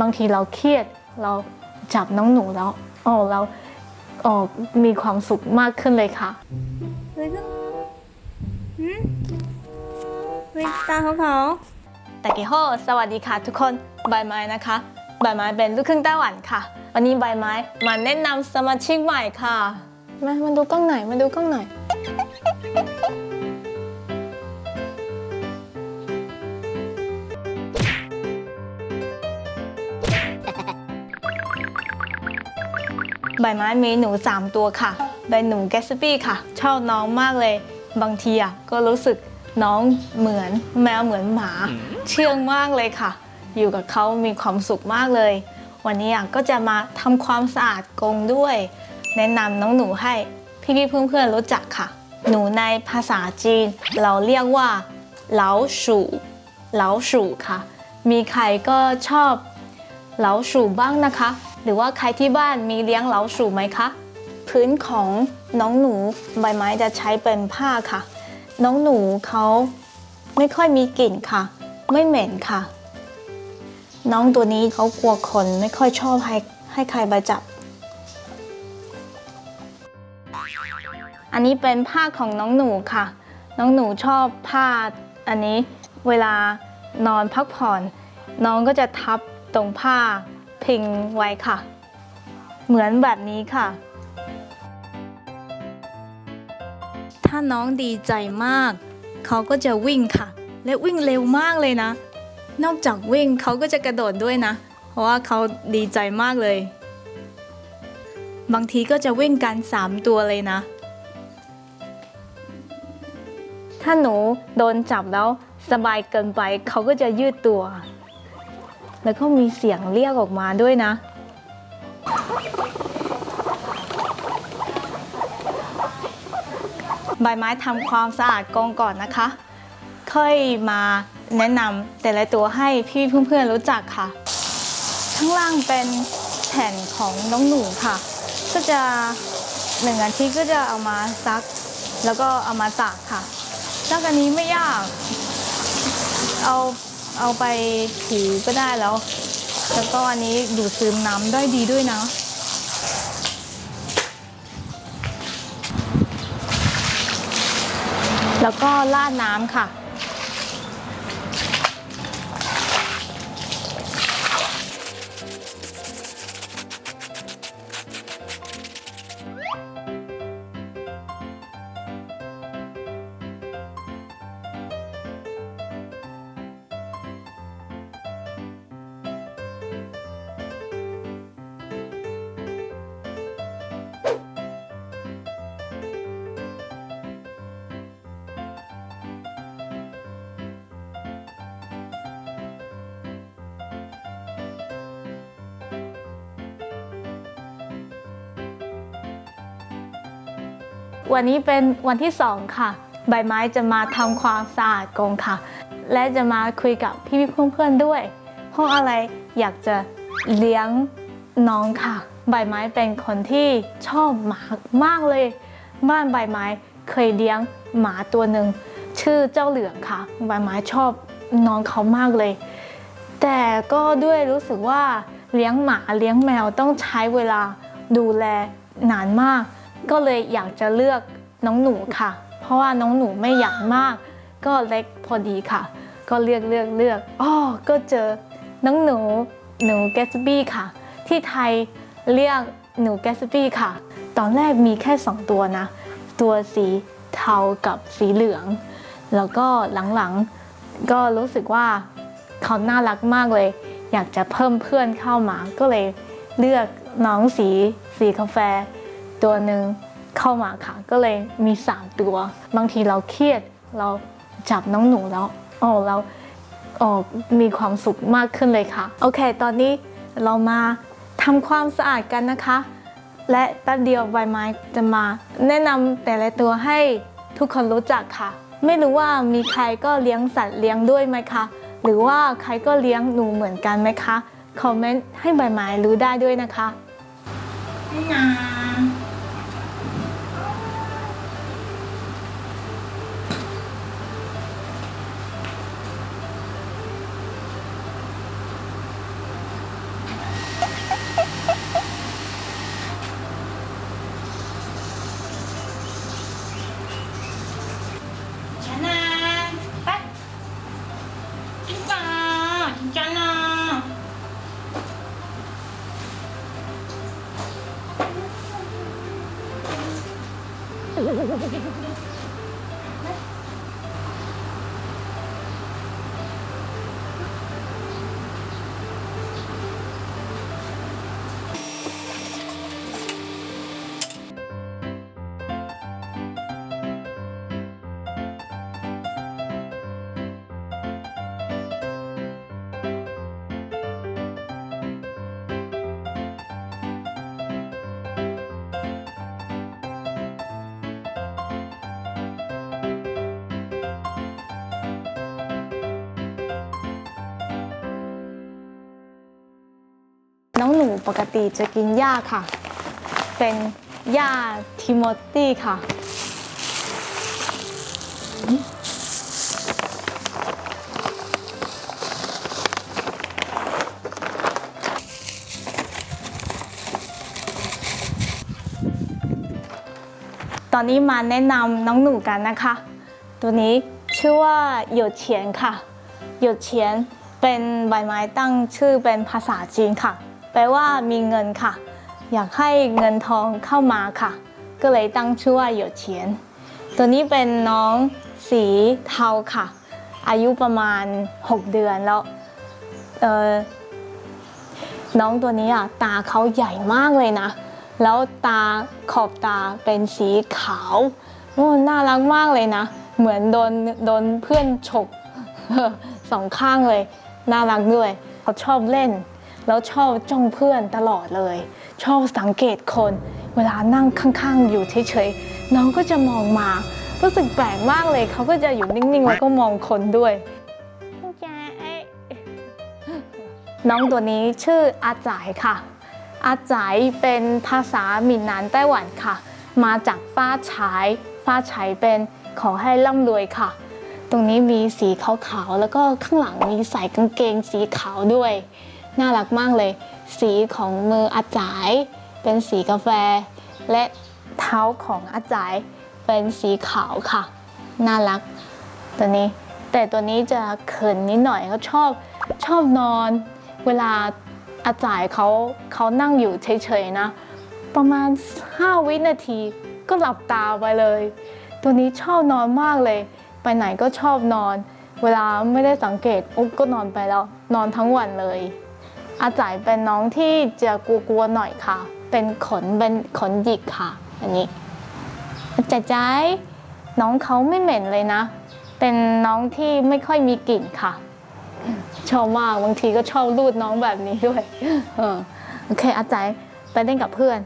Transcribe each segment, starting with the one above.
บางทีเราเครียดเราจับน้องหนูแล้วโอ้เราโอ้มีความสุขมากขึ้นเลยค่ะเฮ้ยเพิ่งหืมเฮ้ยตาขาวแต่กี่โฮสวัสดีค่ะทุกคนใบไม้นะคะใบไม้เป็นลูกครึ่งไต้หวันค่ะ วันนี้ใบไม้มาแนะนำสมาชิกใหม่ค่ะ มามาดูกล้องหน่อยมาดูกล้องหน่ ใบไม้มีหนู 3 ตัวค่ะเป็นหนูแกสปี้ค่ะ ชอบน้องมากเลย บางทีอะก็รู้สึกน้องเหมือนแมวเหมือนหมา เชื่องมากเลยค่ะ อยู่กับเขามีความสุขมากเลย วันนี้อะก็จะมาทำความสะอาดกรงด้วย แนะนำน้องหนูให้พี่ๆเพื่อนๆรู้จักค่ะ หนูในภาษาจีน เราเรียกว่าเหลาสูเหลาสูค่ะ มีใครก็ชอบเหลาสู่บ้างนะคะ หรือว่าใครที่บ้านมีเลี้ยงเหลาสู่ไหมคะ พื้นของน้องหนูใบไม้จะใช้เป็นผ้าค่ะ น้องหนูเขาไม่ค่อยมีกลิ่นค่ะ ไม่เหม็นค่ะ น้องตัวนี้เขากลัวคนไม่ค่อยชอบให้ให้ใครมาจับ อันนี้เป็นผ้าของน้องหนูค่ะ น้องหนูชอบผ้าอันนี้เวลานอนพักผ่อน น้องก็จะทับตรงผ้า พิงไว้ค่ะ เหมือนแบบนี้ค่ะ ถ้าน้องดีใจมาก เขาก็จะวิ่งค่ะ และวิ่งเร็วมากเลยนะ นอกจากวิ่งเขาก็จะกระโดดด้วยนะ เพราะว่าเขาดีใจมากเลย บางทีก็จะวิ่งกัน 3 ตัวเลยนะ ถ้าหนูโดนจับแล้วสบายเกินไปเขาก็จะยืดตัว แล้วก็มีเสียงเรียกออกมาด้วยนะ ใบไม้ทำความสะอาดกรงก่อนนะคะ ค่อยมาแนะนำแต่ละตัวให้พี่เพื่อนๆรู้จักค่ะ ข้างล่างเป็นแผ่นของน้องหนูค่ะ ก็จะหนึ่งอาทิตย์ก็จะเอามาซัก แล้วก็เอามาตากค่ะซักอันนี้ไม่ยาก เอา เอาไปถูก็ได้แล้ว แล้วก็อันนี้ดูดซึมน้ำได้ดีด้วยนะ แล้วก็ราดน้ำค่ะ วันนี้เป็นวันที่สองค่ะ ใบไม้จะมาทำความสะอาดกรงค่ะ และจะมาคุยกับพี่ๆเพื่อนๆด้วยเพราะอะไรอยากจะเลี้ยงน้องค่ะ ใบไม้เป็นคนที่ชอบหมามากเลย บ้านใบไม้เคยเลี้ยงหมาตัวหนึ่งชื่อเจ้าเหลืองค่ะ ใบไม้ชอบน้องเขามากเลย แต่ก็ด้วยรู้สึกว่าเลี้ยงหมาเลี้ยงแมวต้องใช้เวลาดูแลนานมาก ก็เลยอยากจะเลือกน้องหนูค่ะ เพราะว่าน้องหนูไม่ใหญ่มาก ก็เล็กพอดีค่ะ ก็เลือกเลือกเลือกอ๋อก็เจอน้องหนูหนูแกสบี้ค่ะ ที่ไทยเรียกหนูแกสบี้ค่ะ ตอนแรกมีแค่สองตัวนะ ตัวสีเทากับสีเหลือง แล้วก็หลังๆก็รู้สึกว่าเขาน่ารักมากเลย อยากจะเพิ่มเพื่อนเข้ามา ก็เลยเลือกน้องสีสีกาแฟ ตัวหนึ่งเข้ามาค่ะ ก็เลยมี 3 ตัว บางทีเราเครียดเราจับน้องหนูแล้วโอ้เราโอ้มีความสุขมากขึ้นเลยค่ะ โอเค ตอนนี้เรามาทำความสะอาดกันนะคะ และแป๊บเดียวใบไม้จะมา แนะนำแต่ละตัวให้ทุกคนรู้จักค่ะ ไม่รู้ว่ามีใครก็เลี้ยงสัตว์เลี้ยงด้วยไหมคะ หรือว่าใครก็เลี้ยงหนูเหมือนกันไหมคะ คอมเมนต์ให้ใบไม้รู้ได้ด้วยนะคะนี่นา น้องหนูปกติจะกินหญ้าค่ะ เป็นหญ้าทิโมตี้ค่ะ ตอนนี้มาแนะนำน้องหนูกันนะคะ ตัวนี้ชื่อว่าหยดเฉียนค่ะ หยดเฉียนเป็นใบไม้ตั้งชื่อเป็นภาษาจีนค่ะ แปลว่ามีเงินค่ะ อยากให้เงินทองเข้ามาค่ะ ก็เลยตั้งชื่อว่าหยดเฉียน ตัวนี้เป็นน้องสีเทาค่ะ อายุประมาณ 6 เดือนแล้วน้องตัวนี้อะตาเขาใหญ่มากเลยนะ แล้วตาขอบตาเป็นสีขาวโอ้น่ารักมากเลยนะ เหมือนโดนโดนเพื่อนฉกสองข้างเลย น่ารักด้วย เขาชอบเล่น แล้วชอบจ้องเพื่อนตลอดเลย ชอบสังเกตคน เวลานั่งข้างๆ อยู่เฉยๆน้องก็จะมองมารู้สึกแปลกมากเลยเขาก็จะอยู่นิ่งๆ แล้วก็มองคนด้วยจ้าเอ้ยน้องตัวนี้ชื่ออาจ่ายค่ะ อาจ่ายเป็นภาษาหมิ่นนานไต้หวันค่ะ มาจากฟ้าฉายฟ้าฉายเป็นขอให้ร่ำรวยค่ะ ตรงนี้มีสีขาวๆ แล้วก็ข้างหลังมีใส่กางเกงสีขาวด้วย น่ารักมากเลย สีของมืออาจายเป็นสีกาแฟ และเท้าของอาจายเป็นสีขาวค่ะ น่ารักตัวนี้ แต่ตัวนี้จะเขินนิดหน่อยเขาชอบชอบนอน เวลาอาจายเขาเขานั่งอยู่เฉยๆนะ ประมาณ 5 วินาทีก็หลับตาไปเลย ตัวนี้ชอบนอนมากเลย ไปไหนก็ชอบนอน เวลาไม่ได้สังเกตอุ๊ก็นอนไปแล้ว นอนทั้งวันเลย อาจ่ายเป็นน้องที่จะกลัวๆหน่อยค่ะ เป็นขนเป็นขนหยิกค่ะ อันนี้อาจ่ายใจายน้องเขาไม่เหม็นเลยนะ เป็นน้องที่ไม่ค่อยมีกลิ่นค่ะ ชอบมากบางทีก็ชอบรูดน้องแบบนี้ด้วยโอเคอาจ่ายไปเล่นกับเพื่อน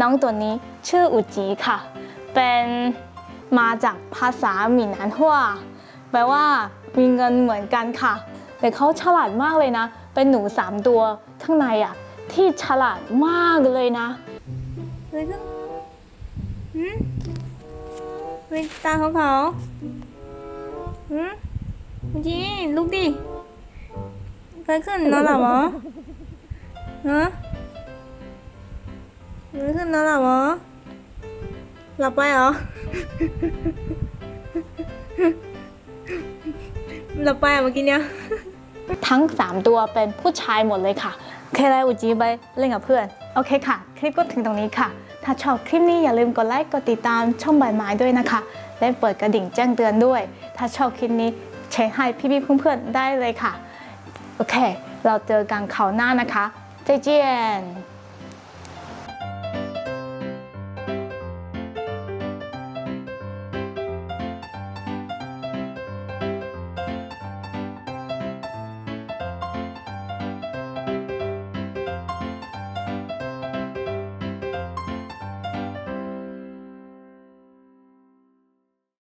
น้องตัวนี้ชื่ออุจีค่ะ เป็นมาจากภาษาหมิ่นอันหัวแปลว่ามีเงินเหมือนกันค่ะ แต่เขาฉลาดมากเลยนะ เป็นหนูสามตัวข้างในอะ ที่ฉลาดมากเลยนะเกิดขึ้นหืมเฮ้ยตาขาวๆหืมจริงลุกดิเกิดขึ้นนอนหลับเหรอฮะเกิดขึ้นนอนหลับเหรอ หลับไปเหรอ หลับไปอะเมื่อกี้เนี้ย ทั้ง 3 ตัวเป็นผู้ชายหมดเลยค่ะโอเคเลยอุจีไปเล่นกับเพื่อน โอเคค่ะ คลิปก็ถึงตรงนี้ค่ะ ถ้าชอบคลิปนี้อย่าลืมกดไลค์ กดติดตามช่องใบไม้ด้วยนะคะ และเปิดกระดิ่งแจ้งเตือนด้วย ถ้าชอบคลิปนี้แชร์ให้พี่ๆเพื่อนๆได้เลยค่ะ โอเค เราเจอกันคราวหน้านะคะ再见